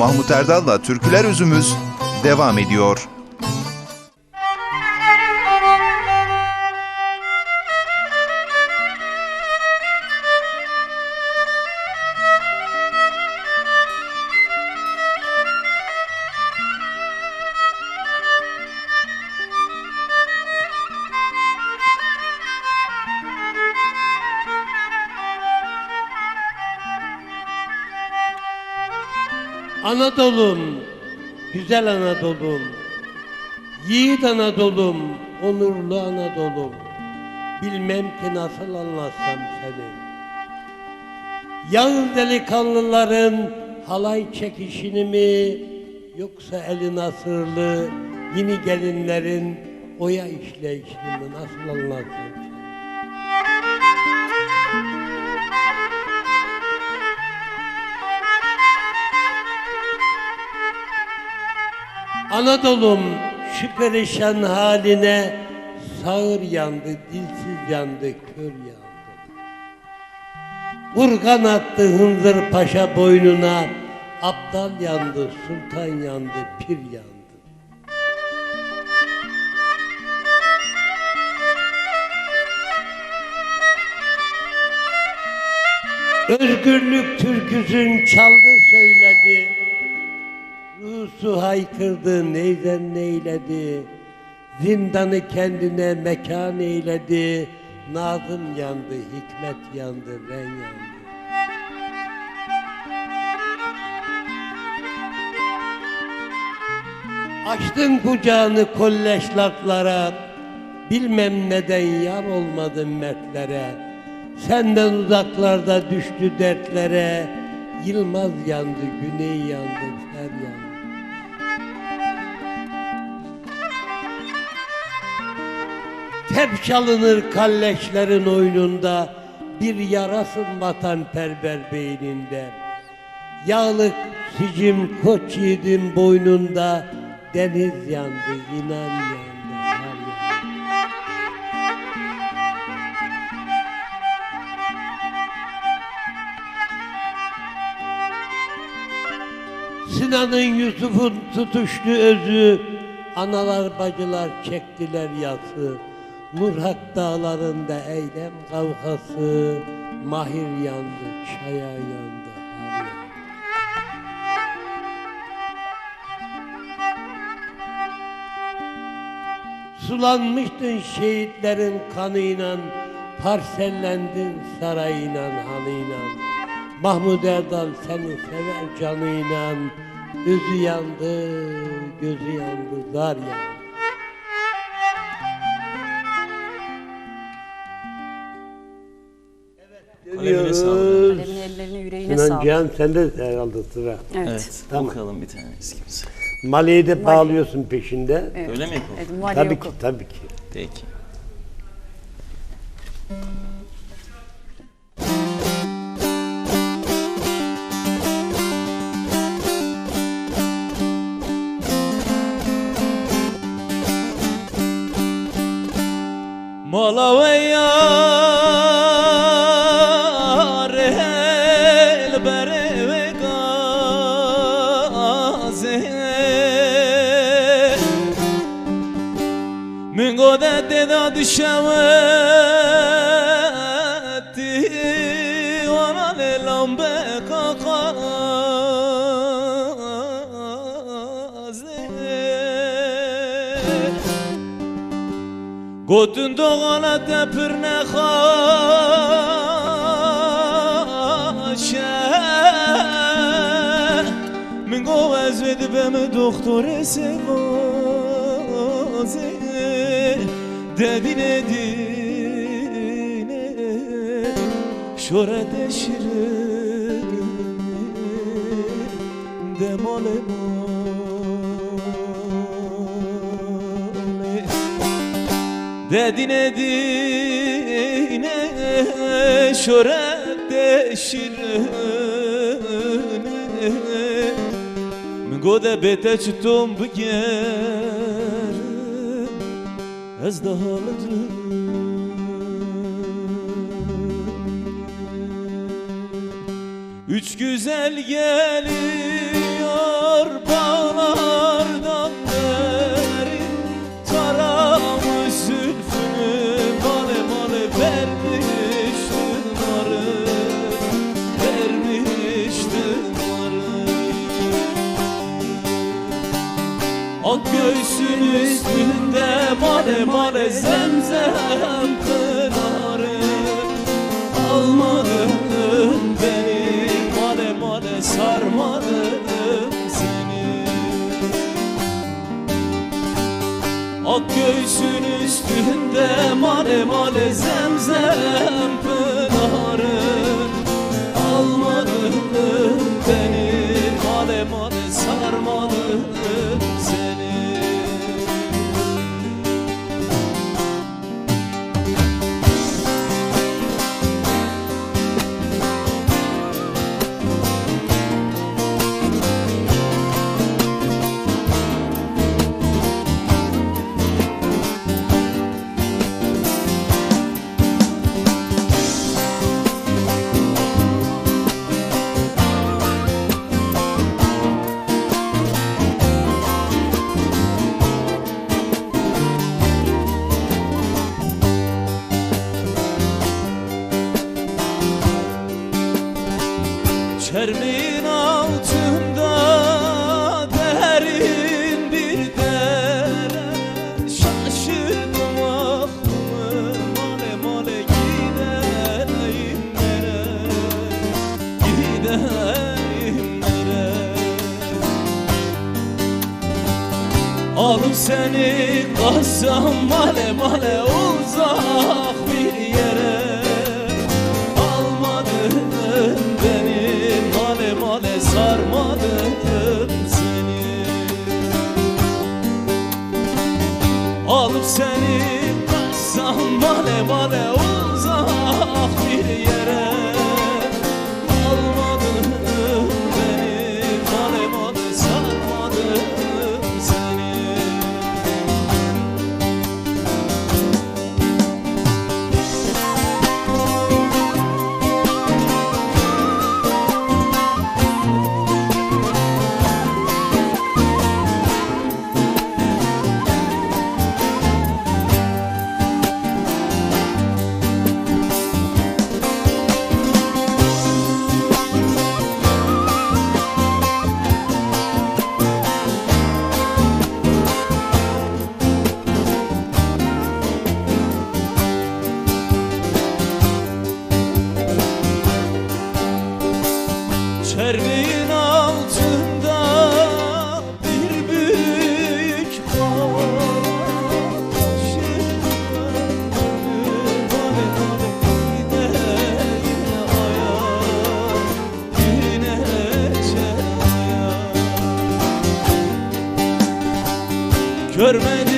Mahmut Erdal'la Türküler Özümüz devam ediyor. Anadolu'm, güzel Anadolu'm, yiğit Anadolu'm, onurlu Anadolu'm. Bilmem ki nasıl anlatsam seni. Yağız delikanlıların halay çekişini mi, yoksa eli nasırlı yeni gelinlerin oya işleyişini mi nasıl anlatsam Anadolu'm şu perişan haline sağır yandı, dilsiz yandı, kör yandı. Urgan attı Hınzır Paşa boynuna, aptal yandı, sultan yandı, pir yandı. Özgürlük türküsün çaldı söyledi. Rusu haykırdı neyden neyledi? Zindanı kendine mekan eyledi. Nazım yandı, hikmet yandı, ben yandı Açtın kucağını kolleşlatlara Bilmem neden yar olmadın mertlere. Senden uzaklarda düştü dertlere. Yılmaz yandı, güney yandı, fer yandı Tep çalınır kalleşlerin oyununda Bir yarasın vatanperver beyninde Yağlık sicim koç yiğidin boynunda Deniz yandı, inan yandı. Sinan'ın Yusuf'un tutuştu özü Analar bacılar çektiler yası Nurhak dağlarında eylem kavgası Mahir yandı, çaya yandı. Sulanmıştın şehitlerin kanıyla Parsellendin sarayıyla hanıyla Mahmud Erdal seni sever canıyla Özü yandı, gözü yandı, zar yandı Kalemine sağlık. Kalemin ellerine yüreğine Sinan sağlık. Cihan sende herhalde sıra. Evet. Evet, Tamam. bakalım bir tane eskimize. Mali'yi de bağlıyorsun peşinde. evet. Öyle mi yapalım? Evet, Mali Tabii oku. ki, tabii ki. Peki. قدت داد شواتي وانا للهم قدن دوغانا تپرنا خاشه من قوز بده بهم Demin edine şöhret eşirin Demale Dedin edine şöhret eşirin Min gode bete çıtum bu ger ez dağılırım Üç güzel geliyor bana. Ak göğsün üstünde male male zemzem pınarı Almadın beni male male sarmadım seni. Ak göğsün üstünde male male zemzem pınarı Almadın beni Çermin altında derin bir dere Şaşırdım aklımı male male gideyim nere Gideyim nere Alıp seni kassam male male uzak Çermin altında bir büyük Görmedin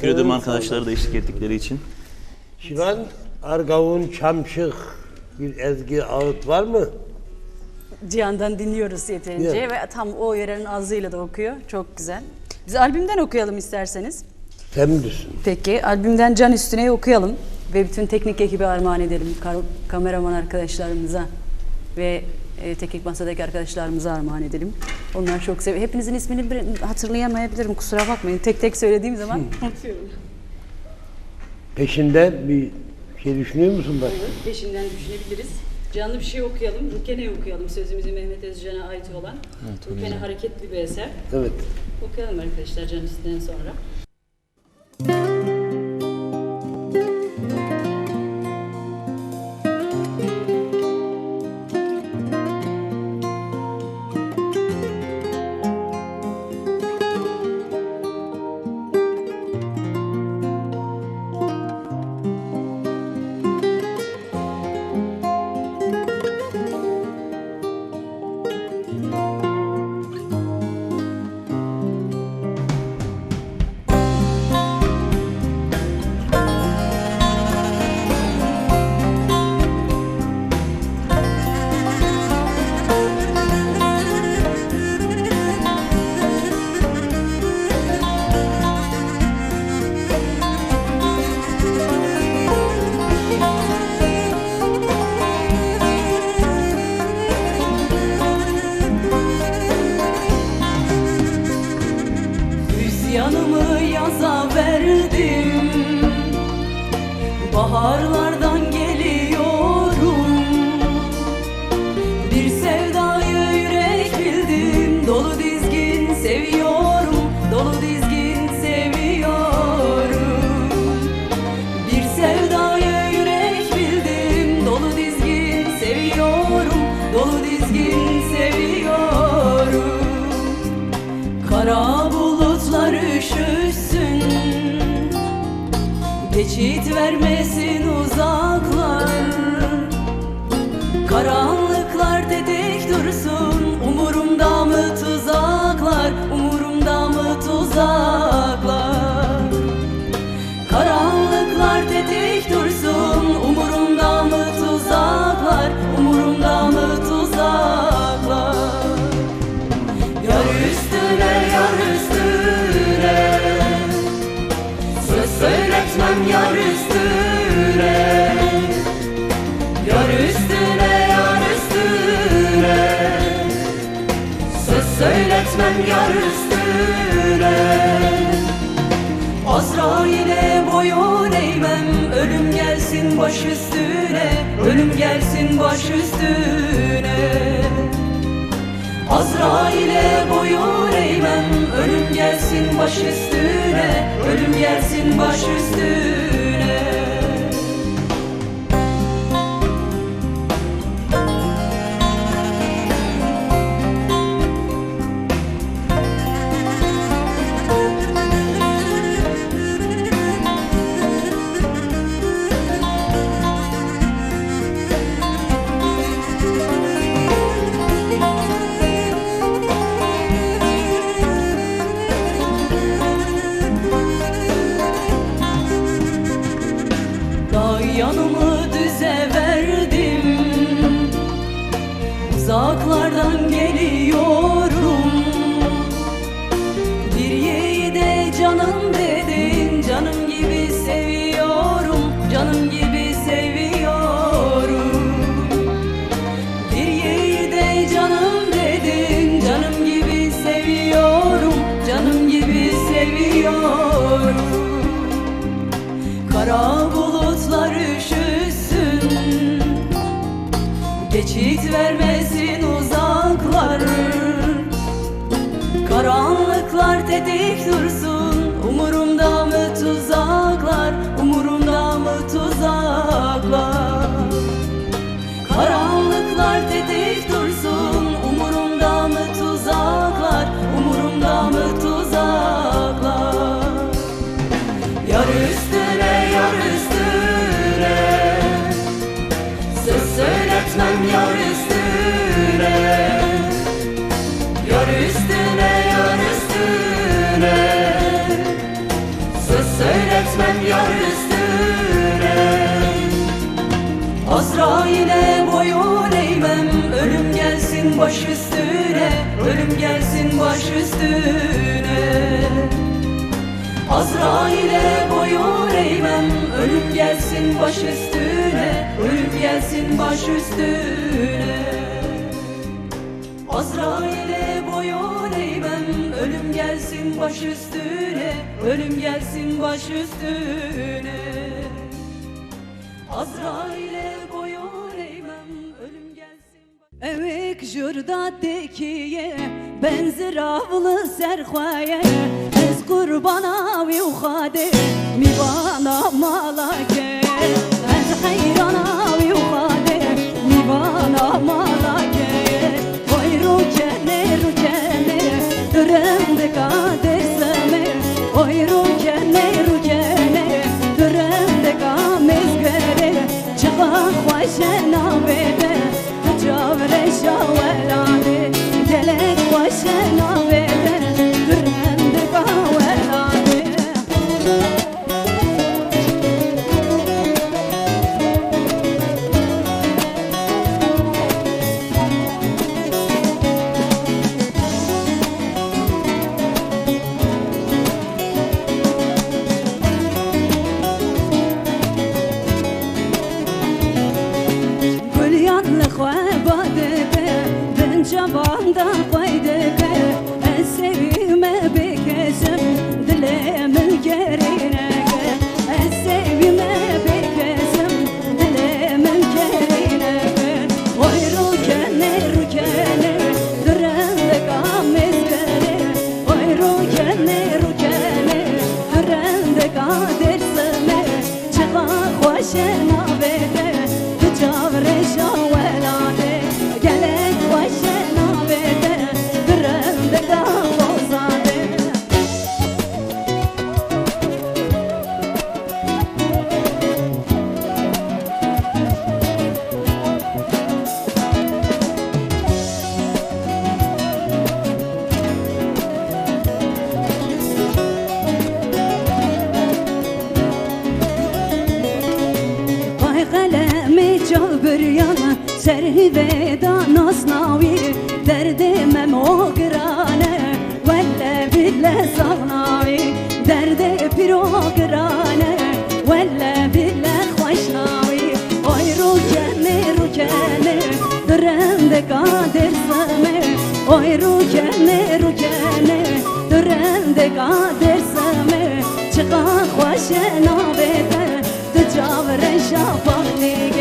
teşekkür ederim arkadaşlar da eşlik ettikleri için. Şivan, Argavun, Çamşık bir ezgi ağıt var mı? Cihan'dan dinliyoruz yeterince Evet. ve tam o yörenin ağzıyla da okuyor. Çok güzel. Biz albümden okuyalım isterseniz. Sen mi düşün? Peki albümden Can Üstüne'yi okuyalım ve bütün teknik ekibi armağan edelim. Kameraman arkadaşlarımıza ve e, teknik masadaki arkadaşlarımıza armağan edelim. Onlar çok seviyor. Hepinizin ismini bir- hatırlayamayabilirim kusura bakmayın. Tek tek söylediğim zaman unutuyorum. Peşinde bir şey düşünüyor musun bak? Peşinden düşünebiliriz. Canlı bir şey okuyalım. Rukene okuyalım. Sözümüzü Mehmet Özcan'a ait olan. Rukene hareketli bir eser. Evet. Okuyalım arkadaşlar Can Üstüne'den sonra. Yanımı yaza verdim. Baharlarda Geçit vermesin uzaklar yar üstüne. Yar üstüne yar üstüne. Söz söyletmem yar üstüne. Azrail'e boyun eğmem. Ölüm gelsin baş üstüne. Ölüm gelsin baş üstüne Azrail'e boyun eğmem. Ölüm gelsin baş üstüne Ölüm gelsin baş üstüne Tetik dursun baş üstüne Ölüm gelsin baş üstüne. Azrail'e boyun eğmem Ölüm gelsin baş üstüne Ölüm gelsin baş üstüne. Azrail'e boyun eğmem Ölüm gelsin baş üstüne Ölüm gelsin baş üstüne. Azrail'e boyun Evik jurda dekiye Benzir avlı serxwaye Ez kurbana vi uxade Mi bana malake Ez hayrana vi uxade Mi bana malake Oy rukene rukene Dürem kader seme Oy rukene rukene Dürem kamezgere Çıqa xoşe Çabanda koyduk Eserime bir kesem Dilemin gerine Eserime bir kesem Dilemin gerine Oy rukene rukene Dürende gam ezbere Oy rukene rukene Dürende kaderseme Çıka hoşena vede yana Serhi veda nasnavi Derdimem o grane Velle bille savnavi Derde pir o grane Velle bille hoşnavi Oy rukene rukene Dürende kader seme Oy rukene rukene Dürende kader seme Çıka hoşena bede Tu cavre şafakli